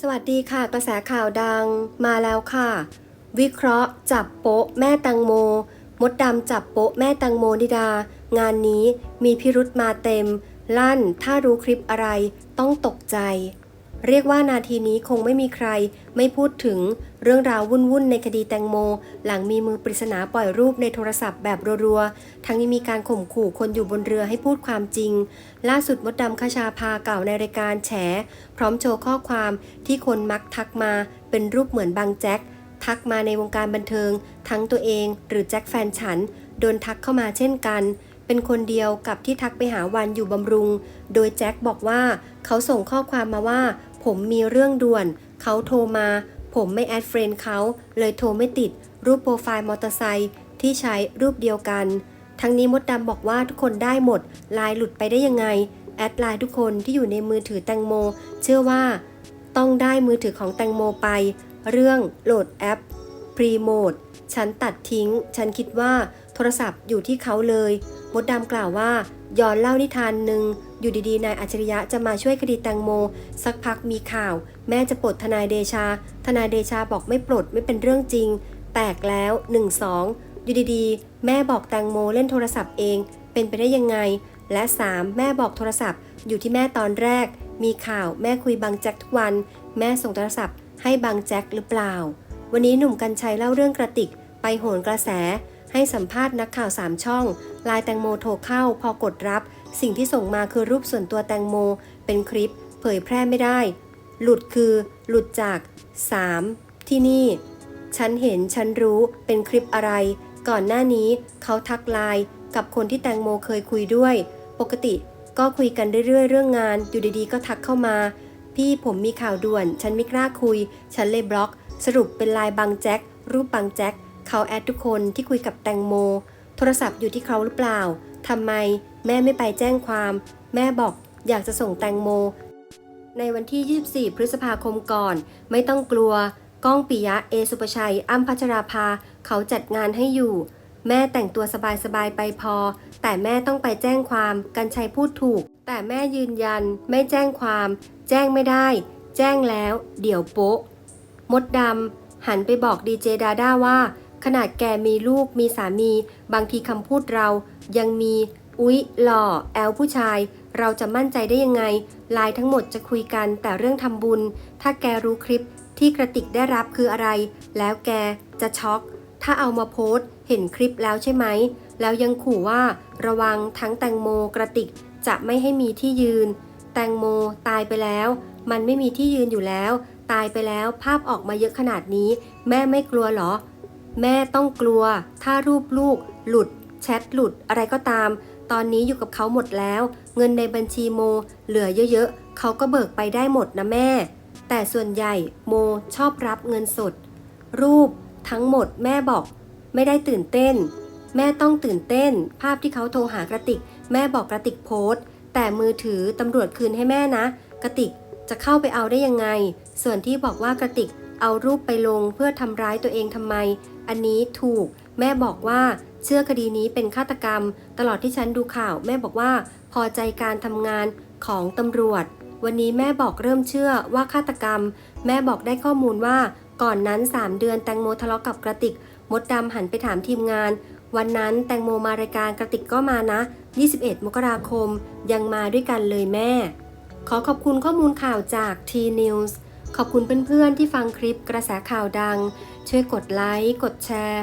สวัสดีค่ะ กระแสข่าวดังมาแล้วค่ะ วิเคราะห์ จับโป๊ะ แม่แตังโม มดดำจับโป๊ะ แม่แตังโมนิดา งานนี้มีพิรุษมาเต็ม ลั่นถ้ารู้คลิปอะไรต้องตกใจ เรียกว่านาทีนี้คงไม่มีใคร ไม่พูดถึงเรื่องราววุ่นๆในคดีแตงโม หลังมีมือปริศนาปล่อยรูปในโทรศัพท์แบบรัวๆ ทั้งยังมีการข่มขู่คนอยู่บนเรือให้พูดความจริง ล่าสุดมดดำคชาพาเก่าในรายการแฉ พร้อมโชว์ข้อความที่คนมักทักมาเป็นรูปเหมือนบางแจ็คทักมาในวงการบันเทิง ทั้งตัวเองหรือแจ็คแฟนฉัน โดนทักเข้ามาเช่นกัน เป็นคนเดียวกับที่ทักไปหาวันอยู่บำรุง โดยแจ็คบอกว่าเขาส่งข้อความมาว่า ผมมีเรื่องด่วน เขาโทรมา ผมไม่แอดเฟรนเขา เลยโทรไม่ติด รูปโปรไฟล์มอเตอร์ไซค์ที่ใช้รูปเดียวกัน ทั้งนี้มดดำบอกว่าทุกคนได้หมดไลน์หลุดไปได้ยังไง แอดไลน์ทุกคนที่อยู่ในมือถือแตงโม เชื่อว่า ต้องได้มือถือของแตงโมไป เรื่องโหลดแอปพรีโมดฉันตัดทิ้ง ฉันคิดว่าโทรศัพท์อยู่ที่เขาเลย มดดำกล่าวว่าย้อนเล่านิทานหนึ่ง อยู่ดีๆ นายอัจฉริยะจะมาช่วยคดีแตงโม สักพักมีข่าว แม่จะปลดทนายเดชา ทนายเดชาบอกไม่ปลดไม่เป็นเรื่องจริง แตกแล้ว 1 2 อยู่ดีๆ แม่บอกแตงโมเล่นโทรศัพท์เอง เป็นไปได้ยังไง และ 3 แม่บอกโทรศัพท์ อยู่ที่แม่ตอนแรก มีข่าวแม่คุยบางแจ็คทุกวัน แม่ส่งโทรศัพท์ ให้บางแจ็คหรือเปล่า วันนี้หนุ่มกัญชัยเล่าเรื่องกระติก ไปโหนกระแสให้สัมภาษณ์นักข่าว3ช่องไลน์แตงโมโทรเข้าพอกดรับ สิ่งที่ส่งมาคือรูปส่วนตัวแตงโม เป็นคลิป เผยแพร่ไม่ได้ หลุดคือ หลุดจาก 3 ที่นี่ ฉันเห็นฉันรู้เป็นคลิปอะไร ก่อนหน้านี้เขาทักไลน์กับคนที่แตงโมเคยคุยด้วย ปกติก็คุยกันเรื่อยๆ เรื่องงาน อยู่ดีๆ ก็ทักเข้ามา พี่ผมมีข่าวด่วน ฉันไม่กล้าคุย ฉันเลยบล็อก สรุปเป็นไลน์บางแจ็ค รูปบางแจ็ค เขาแอดทุกคนที่คุยกับแตงโม โทรศัพท์อยู่ที่เขาหรือเปล่า ทำไม แม่ไม่ไปแจ้งความ แม่บอกอยากจะส่งแตงโม ในวันที่ 24 พฤษภาคมก่อน ไม่ต้องกลัว ก้องปิยะเอสุปชัยอ้ำพัชราภา เขาจัดงานให้อยู่ แม่แต่งตัวสบายๆไปพอ แต่แม่ต้องไปแจ้งความกันชัยพูดถูก แต่แม่ยืนยัน ไม่แจ้งความ แจ้งไม่ได้ แจ้งแล้ว เดี๋ยวโป๊ะ มดดำหันไปบอกดีเจดาด้าว่าขนาดแกมีลูกมีสามี บางทีคำพูดเรายังมี อุ๊ย หล่อ แอลผู้ชาย เราจะมั่นใจได้ยังไง ไลน์ทั้งหมดจะคุยกันแต่เรื่องทำบุญ ถ้าแกรู้คลิปที่กระติกได้รับคืออะไร แล้วแกจะช็อก ถ้าเอามาโพสต์เห็นคลิปแล้วใช่ไหม แล้วยังขู่ว่า ระวังทั้งแตงโมกระติกจะไม่ให้มีที่ยืน แตงโมตายไปแล้ว มันไม่มีที่ยืนอยู่แล้ว ตายไปแล้วภาพออกมาเยอะขนาดนี้ แม่ไม่กลัวหรอ แม่ต้องกลัว ถ้ารูปลูก หลุด แชทหลุดอะไรก็ตาม ตอนนี้อยู่กับเขาหมดแล้ว เงินในบัญชีโม เหลือเยอะๆเขาก็เบิกไปได้หมดนะแม่ แต่ส่วนใหญ่โมชอบรับเงินสด รูปทั้งหมดแม่บอก ไม่ได้ตื่นเต้น แม่ต้องตื่นเต้น ภาพที่เขาโทรหากระติก แม่บอกกระติกโพสต์ แต่มือถือตำรวจคืนให้แม่นะกระติกจะเข้าไปเอาได้ยังไง ส่วนที่บอกว่ากระติกเอารูปไปลงเพื่อทำร้ายตัวเองทำไม อันนี้ถูก แม่บอกว่า เชื่อคดีนี้เป็นฆาตกรรม ตลอดที่ฉันดูข่าว แม่บอกว่า พอใจการทำงานของตำรวจ วันนี้แม่บอกเริ่มเชื่อว่าฆาตกรรม แม่บอกได้ข้อมูลว่า ก่อนนั้น 3 เดือนแตงโมทะเลาะกับกระติก มดดำหันไปถามทีมงาน วันนั้นแตงโมมารายการกระติกก็มานะ 21 มกราคม ยังมาด้วยกันเลยแม่ ขอขอบคุณข้อมูลข่าวจาก T News ขอบคุณเพื่อนๆที่ฟังคลิปกระแสข่าวดัง ช่วยกดไลค์ กดแชร์